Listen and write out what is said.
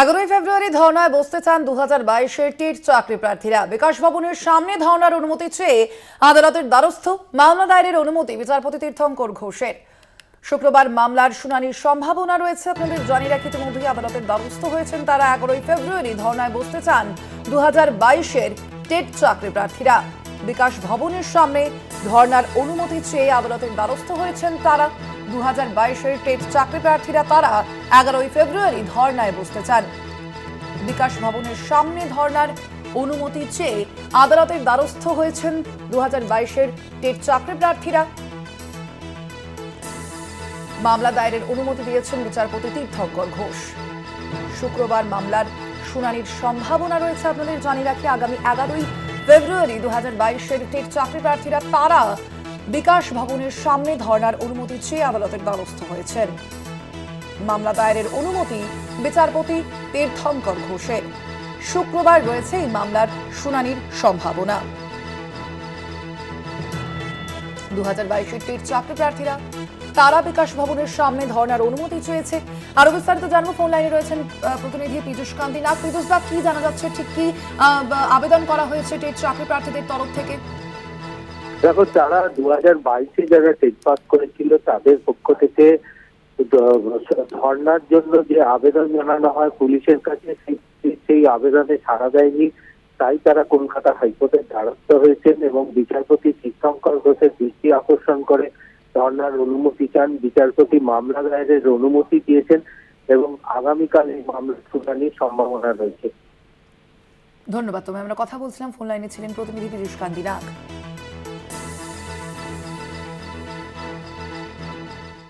এগারোই ফেব্রুয়ারি ধর্নায় বসতে চান দু হাজার বাইশের টিট চাকরি প্রার্থীরা। বিকাশ ভবনের সামনে ধর্নার অনুমতি চেয়ে আদালতের দ্বারস্থ মামলা দায়েরের অনুমতি বিচারপতি তীর্থঙ্কর ঘোষের। শুক্রবার মামলার শুনানির সম্ভাবনা রয়েছে, আপনাদের জানিয়ে রাখি ইতিমধ্যেই আদালতের দ্বারস্থ হয়েছেন তারা এগারোই ফেব্রুয়ারি ধর্নায় বসতে চান দু হাজার বাইশের টেট চাকরি প্রার্থীরা। বিকাশ ভবনের সামনে ধর্নার অনুমতি চেয়ে আদালতের দ্বারস্থ হয়েছেন তারা। দু হাজার বাইশের টেট চাকরি প্রার্থীরা তারা এগারোই ফেব্রুয়ারি ধর্নায় বসতে চান। বিকাশ ভবনের সামনে ধর্নার অনুমতি চেয়ে আদালতের দ্বারস্থ হয়েছেন দু হাজার বাইশের টেট চাকরি প্রার্থীরা। মামলা দায়েরের অনুমতি দিয়েছেন বিচারপতি তীর্থঙ্কর ঘোষ। শুক্রবার মামলার শুনানির সম্ভাবনা রয়েছে আপনাদের জানিয়ে রাখি, আগামী এগারোই ফেব্রুয়ারি দু হাজার বাইশের টেট চাকরি প্রার্থীরা তারা বিকাশ ভবনের সামনে ধর্নার অনুমতি চেয়ে আদালতের দ্বারস্থ হয়েছেন। মামলা দায়েরের অনুমতি বিচারপতি তীর্থঙ্কর ঘোষের। শুক্রবার রয়েছে এই মামলার শুনানির সম্ভাবনা। দু হাজার বাইশের টেট চাকরি প্রার্থীরা, তারা বিকাশ ভবনের সামনে ধর্নার অনুমতি চেয়েছে। আরও বিস্তারিত জানব, ফোন লাইনে রয়েছেন প্রতিনিধি পীযুষ কান্তি নাথ। পীযুষ দা, কি জানা যাচ্ছে? ঠিক কি আবেদন করা হয়েছে টেট চাকরি প্রার্থীদের তরফ থেকে? দেখো তারা দু হাজার বাইশে যারা টেট পাস করেছিল, তাদের পক্ষ থেকে ধর্নার জন্য যে আবেদন জানানো হয় পুলিশের কাছে, সেই- আবেদনে সাড়া দেয়নি। তাই তারা কলকাতা হাইকোর্টের দ্বারস্থ হয়েছেন এবং বিচারপতি তীর্থঙ্কর ঘোষের দৃষ্টি আকর্ষণ করে ধর্নার অনুমতি চান। বিচারপতি মামলা দায়েরের অনুমতি দিয়েছেন এবং আগামীকাল এই মামলার শুনানির সম্ভাবনা রয়েছে। ধন্যবাদ তোমায়। আমরা কথা বলছিলাম, ফোন লাইনে ছিলেন প্রতিনিধি পীযুষ কান্তি নাগ